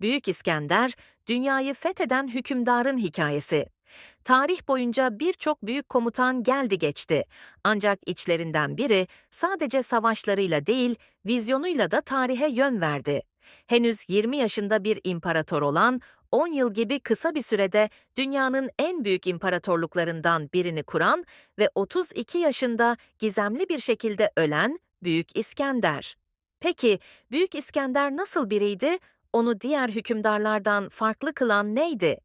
Büyük İskender, dünyayı fetheden hükümdarın hikayesi. Tarih boyunca birçok büyük komutan geldi geçti. Ancak içlerinden biri sadece savaşlarıyla değil, vizyonuyla da tarihe yön verdi. Henüz 20 yaşında bir imparator olan, 10 yıl gibi kısa bir sürede dünyanın en büyük imparatorluklarından birini kuran ve 32 yaşında gizemli bir şekilde ölen Büyük İskender. Peki Büyük İskender nasıl biriydi? Onu diğer hükümdarlardan farklı kılan neydi?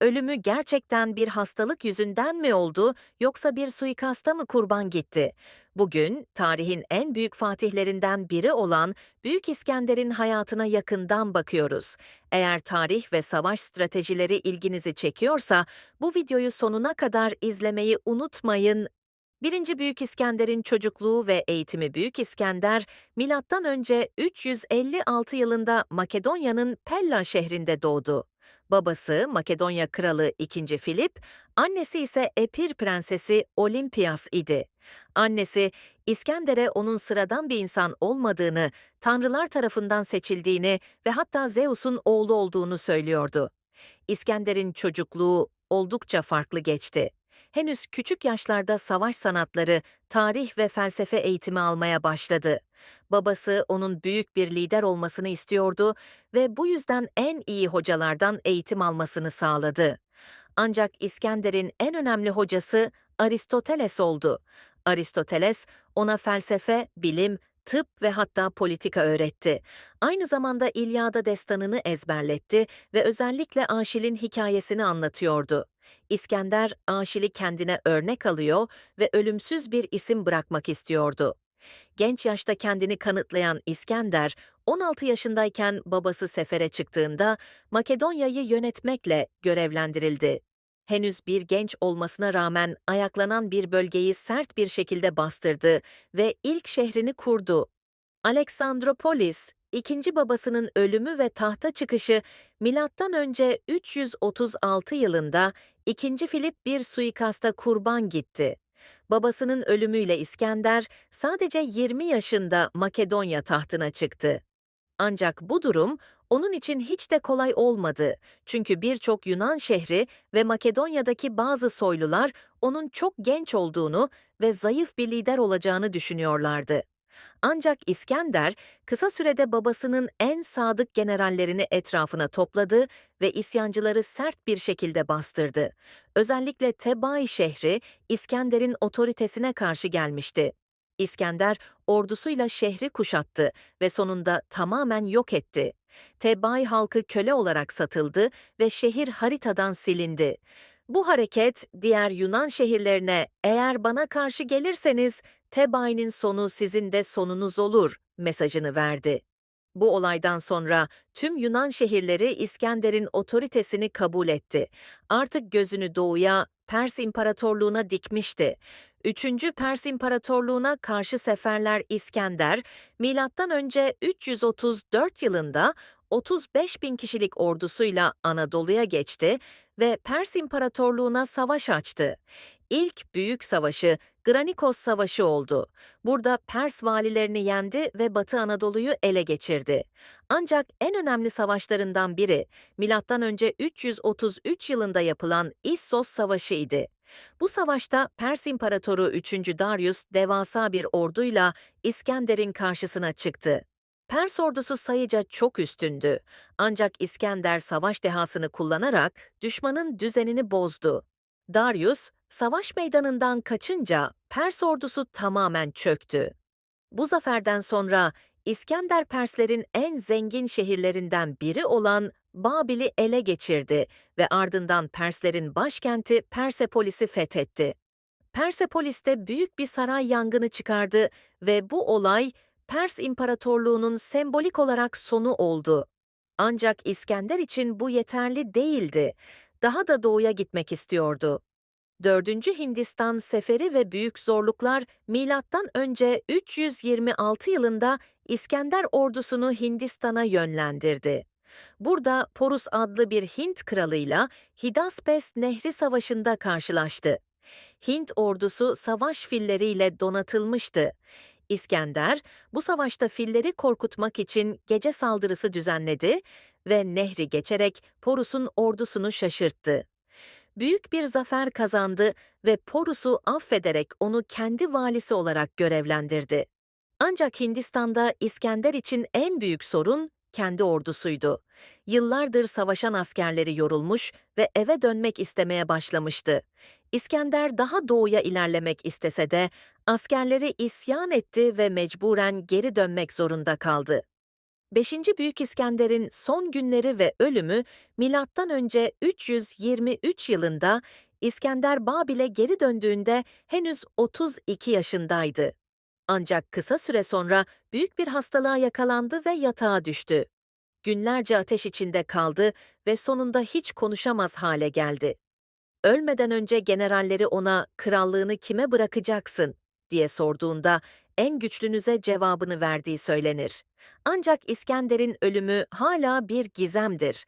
Ölümü gerçekten bir hastalık yüzünden mi oldu yoksa bir suikasta mı kurban gitti? Bugün tarihin en büyük fatihlerinden biri olan Büyük İskender'in hayatına yakından bakıyoruz. Eğer tarih ve savaş stratejileri ilginizi çekiyorsa bu videoyu sonuna kadar izlemeyi unutmayın. 1. Büyük İskender'in çocukluğu ve eğitimi Büyük İskender, M.Ö. 356 yılında Makedonya'nın Pella şehrinde doğdu. Babası Makedonya Kralı II. Filip, annesi ise Epir Prensesi Olimpias idi. Annesi, İskender'e onun sıradan bir insan olmadığını, tanrılar tarafından seçildiğini ve hatta Zeus'un oğlu olduğunu söylüyordu. İskender'in çocukluğu oldukça farklı geçti henüz küçük yaşlarda savaş sanatları, tarih ve felsefe eğitimi almaya başladı. Babası onun büyük bir lider olmasını istiyordu ve bu yüzden en iyi hocalardan eğitim almasını sağladı. Ancak İskender'in en önemli hocası Aristoteles oldu. Aristoteles ona felsefe, bilim, tıp ve hatta politika öğretti. Aynı zamanda İlyada destanını ezberletti ve özellikle Aşil'in hikayesini anlatıyordu. İskender Aşil'i kendine örnek alıyor ve ölümsüz bir isim bırakmak istiyordu. Genç yaşta kendini kanıtlayan İskender, 16 yaşındayken babası sefere çıktığında Makedonya'yı yönetmekle görevlendirildi. Henüz bir genç olmasına rağmen ayaklanan bir bölgeyi sert bir şekilde bastırdı ve ilk şehrini kurdu. Aleksandropolis, ikinci babasının ölümü ve tahta çıkışı milattan önce 336 yılında ikinci Filip bir suikasta kurban gitti. Babasının ölümüyle İskender sadece 20 yaşında Makedonya tahtına çıktı. Ancak bu durum onun için hiç de kolay olmadı. Çünkü birçok Yunan şehri ve Makedonya'daki bazı soylular onun çok genç olduğunu ve zayıf bir lider olacağını düşünüyorlardı. Ancak İskender kısa sürede babasının en sadık generallerini etrafına topladı ve isyancıları sert bir şekilde bastırdı. Özellikle Tebai şehri İskender'in otoritesine karşı gelmişti. İskender ordusuyla şehri kuşattı ve sonunda tamamen yok etti. Tebai halkı köle olarak satıldı ve şehir haritadan silindi. Bu hareket diğer Yunan şehirlerine eğer bana karşı gelirseniz Tebai'nin sonu sizin de sonunuz olur mesajını verdi. Bu olaydan sonra tüm Yunan şehirleri İskender'in otoritesini kabul etti. Artık gözünü doğuya, Pers İmparatorluğuna dikmişti. 3. Pers İmparatorluğuna karşı seferler İskender, M.Ö. 334 yılında 35 bin kişilik ordusuyla Anadolu'ya geçti ve Pers İmparatorluğuna savaş açtı. İlk büyük savaşı Granikos Savaşı oldu. Burada Pers valilerini yendi ve Batı Anadolu'yu ele geçirdi. Ancak en önemli savaşlarından biri M.Ö. 333 yılında yapılan İssos Savaşı idi. Bu savaşta Pers İmparatoru 3. Darius devasa bir orduyla İskender'in karşısına çıktı. Pers ordusu sayıca çok üstündü. Ancak İskender savaş dehasını kullanarak düşmanın düzenini bozdu. Darius, savaş meydanından kaçınca Pers ordusu tamamen çöktü. Bu zaferden sonra İskender Perslerin en zengin şehirlerinden biri olan Babil'i ele geçirdi ve ardından Perslerin başkenti Persepolis'i fethetti. Persepolis'te büyük bir saray yangını çıkardı ve bu olay Pers İmparatorluğu'nun sembolik olarak sonu oldu. Ancak İskender için bu yeterli değildi. Daha da doğuya gitmek istiyordu. 4. Hindistan seferi ve büyük zorluklar milattan önce 326 yılında İskender ordusunu Hindistan'a yönlendirdi. Burada Porus adlı bir Hint kralıyla Hidaspes Nehri Savaşı'nda karşılaştı. Hint ordusu savaş filleriyle donatılmıştı. İskender, bu savaşta filleri korkutmak için gece saldırısı düzenledi ve nehri geçerek Porus'un ordusunu şaşırttı. Büyük bir zafer kazandı ve Porus'u affederek onu kendi valisi olarak görevlendirdi. Ancak Hindistan'da İskender için en büyük sorun kendi ordusuydu. Yıllardır savaşan askerleri yorulmuş ve eve dönmek istemeye başlamıştı. İskender daha doğuya ilerlemek istese de askerleri isyan etti ve mecburen geri dönmek zorunda kaldı. 5. Büyük İskender'in son günleri ve ölümü milattan önce 323 yılında İskender Babil'e geri döndüğünde henüz 32 yaşındaydı. Ancak kısa süre sonra büyük bir hastalığa yakalandı ve yatağa düştü. Günlerce ateş içinde kaldı ve sonunda hiç konuşamaz hale geldi. Ölmeden önce generalleri ona krallığını kime bırakacaksın diye sorduğunda en güçlünüze cevabını verdiği söylenir. Ancak İskender'in ölümü hala bir gizemdir.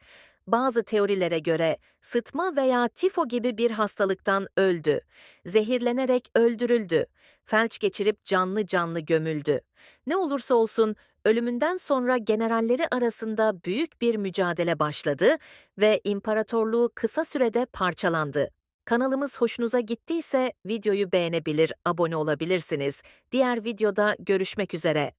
Bazı teorilere göre sıtma veya tifo gibi bir hastalıktan öldü. Zehirlenerek öldürüldü. Felç geçirip canlı canlı gömüldü. Ne olursa olsun ölümünden sonra generalleri arasında büyük bir mücadele başladı ve imparatorluğu kısa sürede parçalandı. Kanalımız hoşunuza gittiyse videoyu beğenebilir, abone olabilirsiniz. Diğer videoda görüşmek üzere.